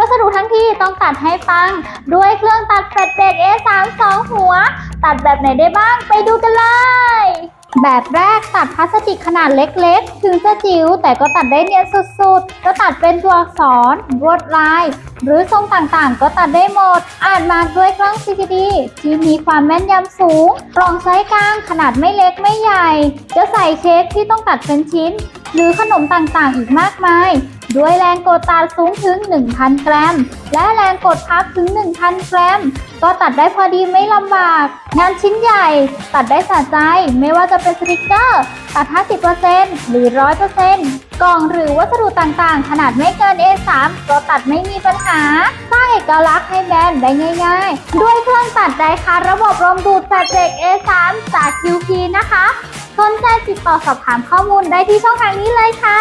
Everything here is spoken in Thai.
วัสดุทั้งทีต้องตัดให้ปัง ด้วยเครื่องตัดแฟลตเบรก A3 2 หัว ตัดแบบไหนได้บ้างไปดูกันเลย แบบแรกตัดพลาสติกขนาดเล็กๆ ถึงจะจิ๋วแต่ก็ตัดได้เนียนสุดๆจะตัดเป็นตัวอักษรลวดลาย หรือทรงต่างๆ ก็ตัดได้หมด อ่านมาด้วยกล้อง CCD ที่มีความแม่นยำสูงกล่องไซส์กลางขนาดไม่เล็กไม่ใหญ่ จะใส่เค้กที่ต้องตัดเป็นชิ้น หรือขนมต่างๆ อีกมากมาย ด้วยแรงกดตัดสูงถึง 1,000 กรัม และแรงกดพับถึง 1,000 กรัม ก็ตัดได้พอดีไม่ลำบาก งานชิ้นใหญ่ ตัดได้สะใจ ไม่ว่าจะเป็นสติกเกอร์ ตัด 50%หรือ 100%กล่องหรือวัสดุต่างๆ ขนาดไม่เกิน A3 ก็ตัดไม่มีปัญหา สร้างเอกลักษณ์ให้แบรนด์ได้ง่าย ๆ ด้วยเครื่องตัดไดค่ะระบบลมดูดแฟลตเบรก A3 จาก QP นะคะสนใจติดต่อสอบถามข้อมูลได้ที่ช่องทางนี้เลยค่ะ